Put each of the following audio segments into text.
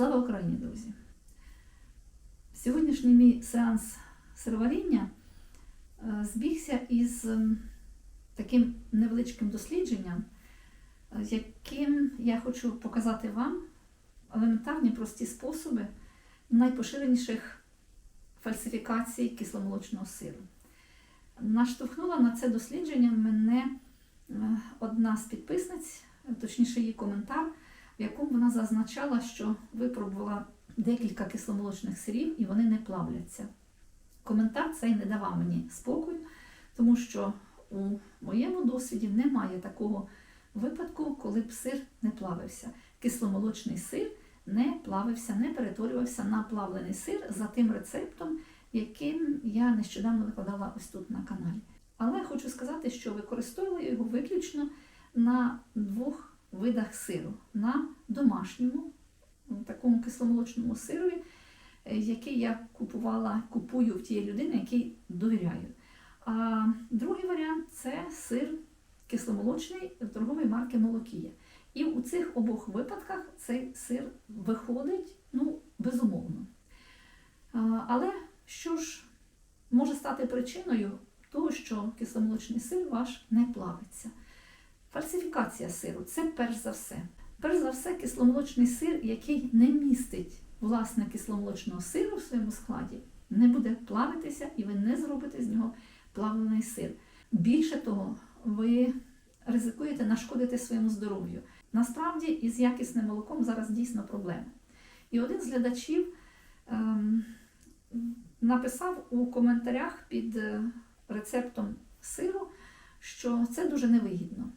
Слава Україні, друзі! Сьогоднішній мій сеанс сироваріння е, збігся із ем, таким невеличким дослідженням, е, яким я хочу показати вам елементарні прості способи найпоширеніших фальсифікацій кисломолочного сиру. Наштовхнула на це дослідження мене е, одна з підписниць, точніше її коментар, в якому вона зазначала, що випробувала декілька кисломолочних сирів і вони не плавляться. Коментар цей не давав мені спокою, тому що у моєму досвіді немає такого випадку, коли б сир не плавився. Кисломолочний сир не плавився, не перетворювався на плавлений сир за тим рецептом, яким я нещодавно викладала ось тут на каналі. Але хочу сказати, що використовувала його виключно на двох видах сиру: на домашньому, такому кисломолочному сирові, е, який я купувала, купую в тієї людини, якій довіряю. А другий варіант це сир кисломолочний торгової марки Молокія. І у цих обох випадках цей сир виходить, ну, безумовно. Але що ж може стати причиною того, що кисломолочний сир ваш не плавиться? Фальсифікація сиру це перш за все. Перш за все, кисломолочний сир, який не містить власне кисломолочного сиру в своєму складі, не буде плавитися і ви не зробите з нього плавлений сир. Більше того, ви ризикуєте нашкодити своєму здоров'ю. Насправді, із якісним молоком зараз дійсно проблема. І один з глядачів ем, написав у коментарях під е, рецептом сиру, що це дуже невигідно.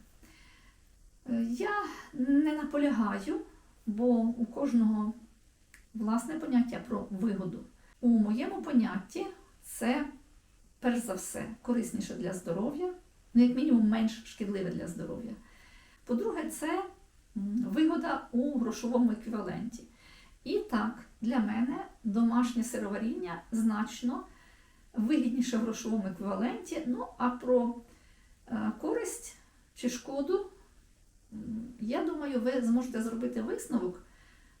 Я не наполягаю, бо у кожного власне поняття про вигоду. У моєму понятті це, перш за все, корисніше для здоров'я, ну, як мінімум, менш шкідливе для здоров'я. По-друге, це вигода у грошовому еквіваленті. І так, для мене домашнє сироваріння значно вигідніше в грошовому еквіваленті. Ну, а про е, користь чи шкоду, я думаю, ви зможете зробити висновок,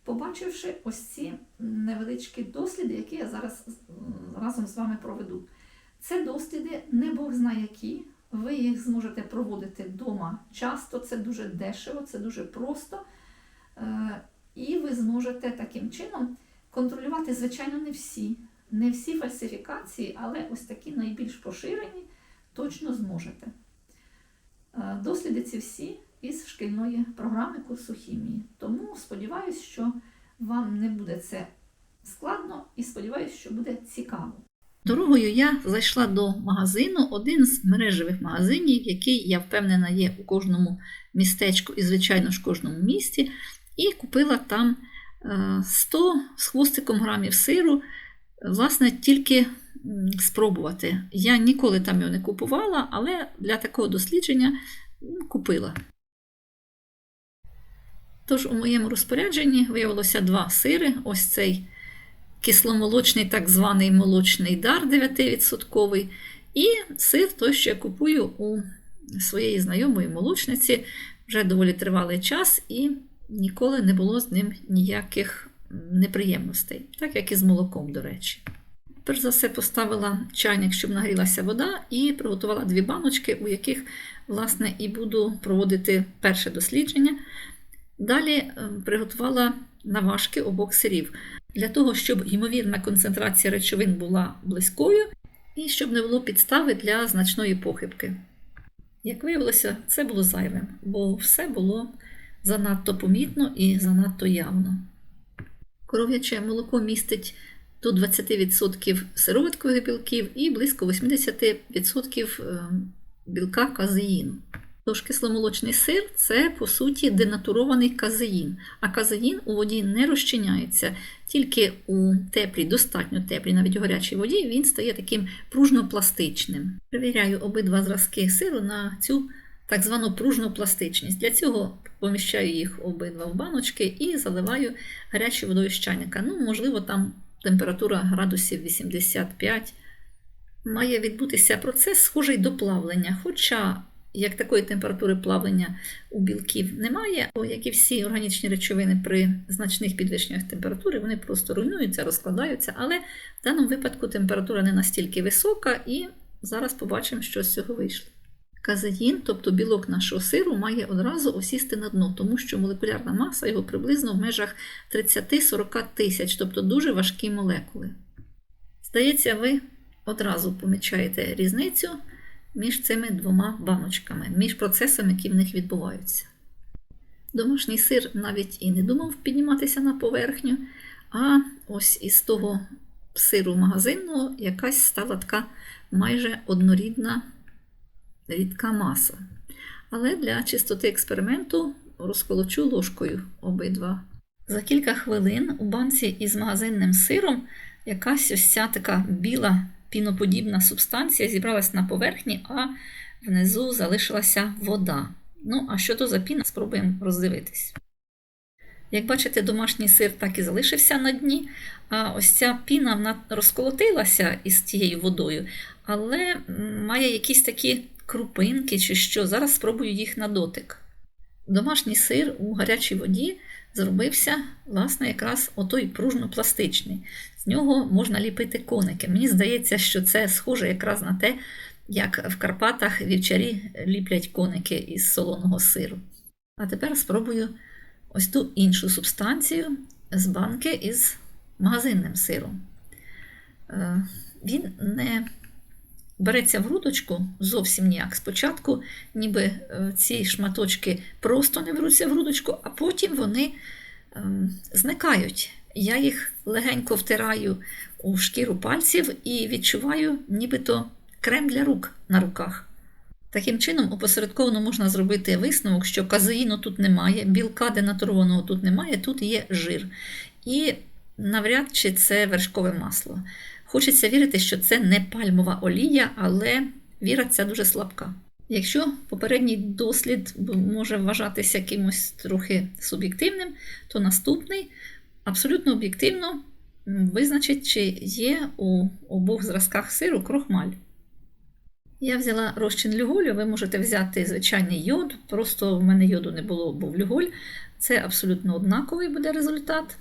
побачивши ось ці невеличкі досліди, які я зараз разом з вами проведу. Це досліди не Бог знає які. Ви їх зможете проводити вдома часто, це дуже дешево, це дуже просто. Е, І ви зможете таким чином контролювати, звичайно, не всі, не всі фальсифікації, але ось такі найбільш поширені точно зможете. Е, Досліди ці всі із шкільної програми курсу хімії. Тому сподіваюся, що вам не буде це складно і сподіваюся, що буде цікаво. Дорогою я зайшла до магазину, один з мережевих магазинів, який, я впевнена, є у кожному містечку і, звичайно ж, кожному місті, і купила там е, 100 з хвостиком грамів сиру, власне, тільки спробувати. Я ніколи там його не купувала, але для такого дослідження купила. Тож у моєму розпорядженні виявилося два сири. Ось цей кисломолочний, так званий молочний дар 9%, і сир той, що я купую у своєї знайомої молочниці вже доволі тривалий час, і ніколи не було з ним ніяких неприємностей, так як і з молоком, до речі. Перш за все поставила чайник, щоб нагрілася вода, і приготувала дві баночки, у яких, власне, і буду проводити перше дослідження. Далі е, приготувала наважки обох сирів для того, щоб ймовірна концентрація речовин була близькою і щоб не було підстави для значної похибки. Як виявилося, це було зайвим, бо все було занадто помітно і занадто явно. Коров'яче молоко містить до 20% сироваткових білків і близько 80% е, білка казеїну. Тож кисломолочний сир це, по суті, денатурований казеїн, а казеїн у воді не розчиняється. Тільки у теплій, достатньо теплій, навіть у гарячій воді, він стає таким пружно-пластичним. Перевіряю обидва зразки сиру на цю так звану пружну пластичність. Для цього поміщаю їх обидва в баночки і заливаю гарячою водою з чайника. Ну, можливо, там температура градусів 85. Має відбутися процес, схожий до плавлення, хоча як такої температури плавлення у білків немає, як і всі органічні речовини при значних підвищеннях температури, вони просто руйнуються, розкладаються, але в даному випадку температура не настільки висока, і зараз побачимо, що з цього вийшло. Казеїн, тобто білок нашого сиру, має одразу осісти на дно, тому що молекулярна маса його приблизно в межах 30-40 тисяч, тобто дуже важкі молекули. Здається, ви одразу помічаєте різницю між цими двома баночками, між процесами, які в них відбуваються. Домашній сир навіть і не думав підніматися на поверхню, а ось із того сиру магазинного якась стала така майже однорідна рідка маса. Але для чистоти експерименту розколочу ложкою обидва. За кілька хвилин у банці із магазинним сиром якась ось ця така біла піноподібна субстанція зібралась на поверхні, а внизу залишилася вода. Ну, а що то за піна, спробуємо роздивитись. Як бачите, домашній сир так і залишився на дні, а ось ця піна вона розколотилася із тією водою, але має якісь такі крупинки чи що. Зараз спробую їх на дотик. Домашній сир у гарячій воді зробився, власне, якраз отой пружно-пластичний. З нього можна ліпити коники. Мені здається, що це схоже якраз на те, як в Карпатах вівчарі ліплять коники із солоного сиру. А тепер спробую ось ту іншу субстанцію з банки із магазинним сиром. Е, він не береться в грудочку зовсім ніяк. Спочатку, ніби е, ці шматочки просто не беруться в грудочку, а потім вони ем, зникають. Я їх легенько втираю у шкіру пальців і відчуваю, нібито крем для рук на руках. Таким чином, опосередковано можна зробити висновок, що казеїну тут немає, білка денатурованого тут немає, тут є жир. І навряд чи це вершкове масло. Хочеться вірити, що це не пальмова олія, але віра ця дуже слабка. Якщо попередній дослід може вважатися якимось трохи суб'єктивним, то наступний абсолютно об'єктивно визначить, чи є у обох зразках сиру крохмаль. Я взяла розчин люголю, ви можете взяти звичайний йод, просто в мене йоду не було, був люголь. Це абсолютно однаковий буде результат.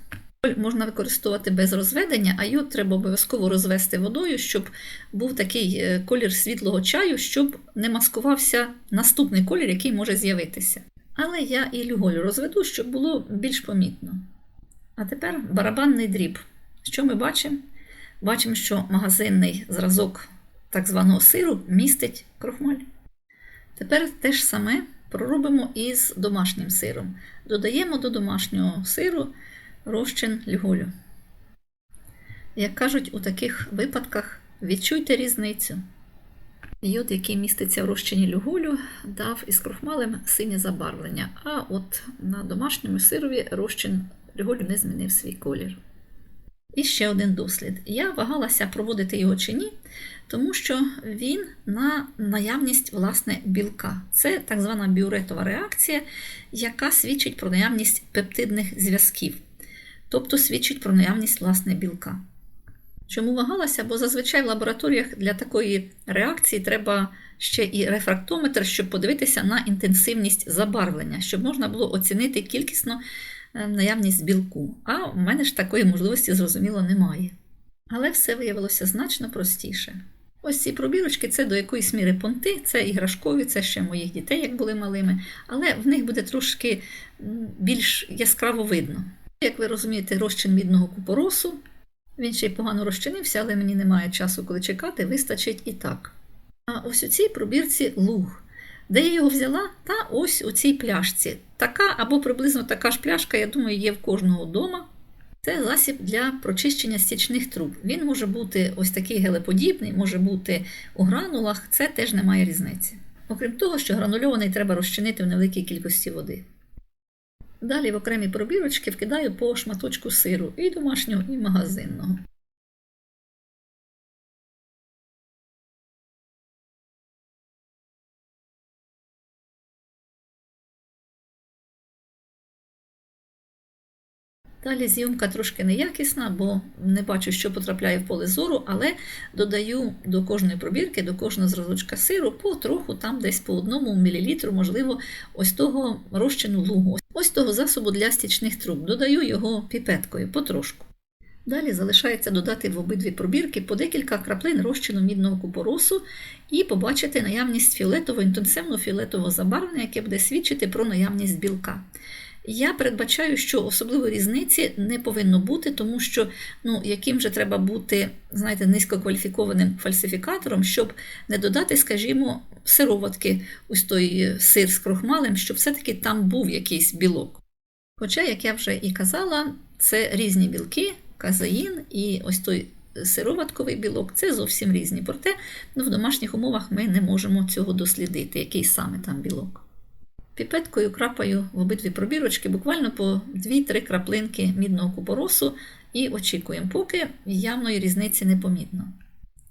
Можна використовувати без розведення, а йод треба обов'язково розвести водою, щоб був такий е, колір світлого чаю, щоб не маскувався наступний колір, який може з'явитися. Але я і люголь розведу, щоб було більш помітно. А тепер барабанний дріб. Що ми бачимо? Бачимо, що магазинний зразок так званого сиру містить крохмаль. Тепер те ж саме проробимо із домашнім сиром. Додаємо до домашнього сиру розчин льголю. Як кажуть у таких випадках, відчуйте різницю. Йод, який міститься в розчині люголю, дав із крохмалем синє забарвлення, а от на домашньому сирові розчин люголю не змінив свій колір. І ще один дослід. Я вагалася проводити його чи ні, тому що він на наявність власне білка. Це так звана біуретова реакція, яка свідчить про наявність пептидних зв'язків тобто свідчить про наявність власне білка. Чому вагалася? Бо зазвичай в лабораторіях для такої реакції треба ще і рефрактометр, щоб подивитися на інтенсивність забарвлення, щоб можна було оцінити кількісно е, наявність білку. А в мене ж такої можливості, зрозуміло, немає. Але все виявилося значно простіше. Ось ці пробірочки це до якоїсь міри понти, це іграшкові, це ще моїх дітей, як були малими, але в них буде трошки більш яскраво видно. Як ви розумієте, розчин мідного купоросу. Він ще й погано розчинився, але мені немає часу, коли чекати, вистачить і так. А ось у цій пробірці луг. Де я його взяла? Та ось у цій пляшці. Така або приблизно така ж пляшка, я думаю, є в кожного вдома. Це засіб для прочищення стічних труб. Він може бути ось такий гелеподібний, може бути у гранулах, це теж не має різниці. Окрім того, що гранульований треба розчинити в невеликій кількості води. Далі в окремі пробірочки вкидаю по шматочку сиру і домашнього, і магазинного. Далі зйомка трошки неякісна, бо не бачу, що потрапляє в поле зору, але додаю до кожної пробірки, до кожного зразочка сиру потроху, там десь по одному мілілітру, можливо, ось того розчину лугу, ось того засобу для стічних труб. Додаю його піпеткою потрошку. Далі залишається додати в обидві пробірки по декілька краплин розчину мідного купоросу і побачити наявність фіолетового, інтенсивно фіолетового забарвлення, яке буде свідчити про наявність білка. Я передбачаю, що особливої різниці не повинно бути, тому що ну, яким же треба бути, знаєте, низькокваліфікованим фальсифікатором, щоб не додати, скажімо, сироватки, ось той сир з крохмалем, щоб все-таки там був якийсь білок. Хоча, як я вже і казала, це різні білки, казеїн і ось той сироватковий білок це зовсім різні. Проте ну, в домашніх умовах ми не можемо цього дослідити, який саме там білок. Піпеткою крапаю в обидві пробірочки буквально по 2-3 краплинки мідного купоросу і очікуємо, поки явної різниці не помітно.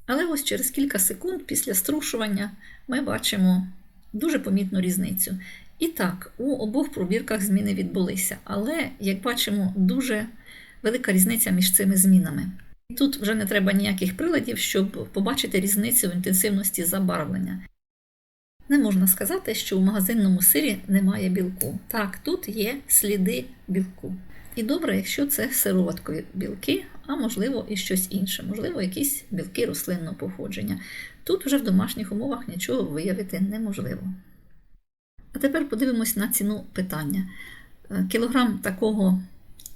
Але ось через кілька секунд після струшування ми бачимо дуже помітну різницю. І так, у обох пробірках зміни відбулися, але, як бачимо, дуже велика різниця між цими змінами. І тут вже не треба ніяких приладів, щоб побачити різницю в інтенсивності забарвлення. Не можна сказати, що у магазинному сирі немає білку. Так, тут є сліди білку. І добре, якщо це сироваткові білки, а можливо і щось інше, можливо, якісь білки рослинного походження. Тут вже в домашніх умовах нічого виявити неможливо. А тепер подивимось на ціну питання. Е, Кілограм такого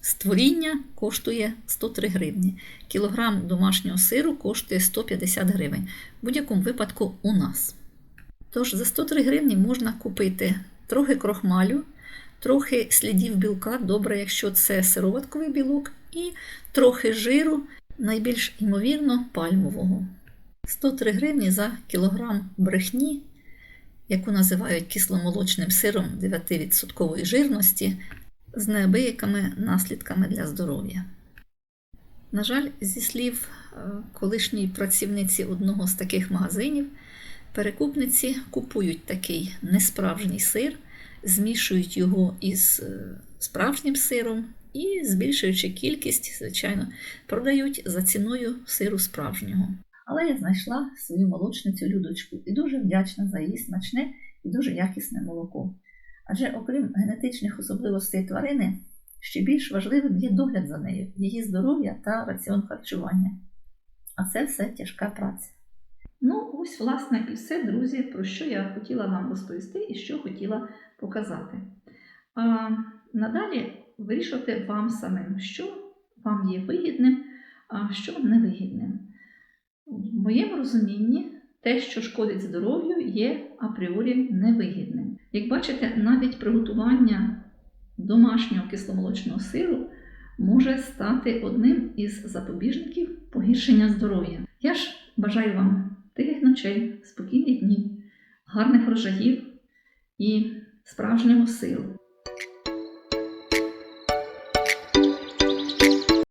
створіння коштує 103 гривні. Кілограм домашнього сиру коштує 150 гривень. В будь-якому випадку у нас. Тож за 103 гривні можна купити трохи крохмалю, трохи слідів білка, добре, якщо це сироватковий білок, і трохи жиру, найбільш ймовірно, пальмового. 103 гривні за кілограм брехні, яку називають кисломолочним сиром 9% жирності, з неабиякими наслідками для здоров'я. На жаль, зі слів е, колишньої працівниці одного з таких магазинів, Перекупниці купують такий несправжній сир, змішують його із е, справжнім сиром і, збільшуючи кількість, звичайно, продають за ціною сиру справжнього. Але я знайшла свою молочницю Людочку і дуже вдячна за її смачне і дуже якісне молоко. Адже, окрім генетичних особливостей тварини, ще більш важливим є догляд за нею, її здоров'я та раціон харчування. А це все тяжка праця. Ось, власне, і все, друзі, про що я хотіла вам розповісти і що хотіла показати. А надалі вирішувати вам самим, що вам є вигідним, а що невигідним. В моєму розумінні, те, що шкодить здоров'ю, є апріорі невигідним. Як бачите, навіть приготування домашнього кисломолочного сиру може стати одним із запобіжників погіршення здоров'я. Я ж бажаю вам тихих ночей, спокійних днів, гарних врожаїв і справжнього силу.